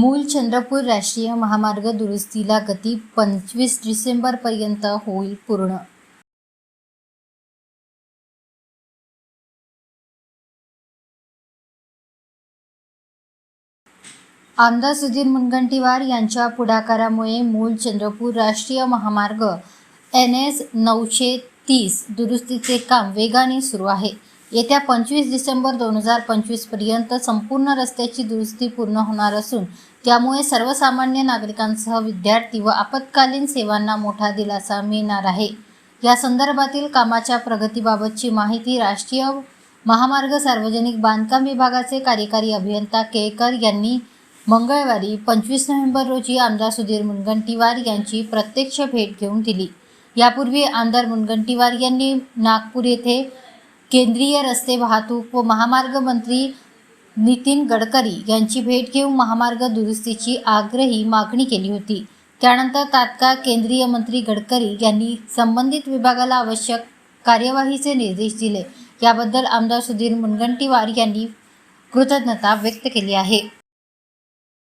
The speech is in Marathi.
मूल चंद्रपूर राष्ट्रीय महामार्ग दुरुस्तीला गती पंचवीस डिसेंबरपर्यंत होईल पूर्ण. आमदार सुधीर मुनगंटीवार यांच्या पुढाकारामुळे मूल चंद्रपूर राष्ट्रीय महामार्ग एन एस नऊशे तीस दुरुस्तीचे काम वेगाने सुरू आहे. येत्या पंचवीस डिसेंबर दोन हजार पंचवीसपर्यंत संपूर्ण रस्त्याची दुरुस्ती पूर्ण होणार असून त्यामुळे सर्वसामान्य नागरिकांसह विद्यार्थी व आपत्कालीन सेवांना मोठा दिलासा मिळणार आहे. या संदर्भातील कामाच्या प्रगतीबाबतची माहिती राष्ट्रीय महामार्ग सार्वजनिक बांधकाम विभागाचे कार्यकारी अभियंता केळकर यांनी मंगळवारी पंचवीस नोव्हेंबर रोजी आमदार सुधीर मुनगंटीवार यांची प्रत्यक्ष भेट घेऊन दिली. यापूर्वी आमदार मुनगंटीवार यांनी नागपूर येथे केंद्रीय रस्ते वाहतूक व महामार्ग मंत्री नितीन गडकरी यांची भेट घेऊन महामार्ग दुरुस्तीची आग्रही मागणी केली होती. त्यानंतर तात्काळ केंद्रीय मंत्री गडकरी यांनी संबंधित विभागाला आवश्यक कार्यवाहीचे निर्देश दिले. याबद्दल आमदार सुधीर मुनगंटीवार यांनी कृतज्ञता व्यक्त केली आहे.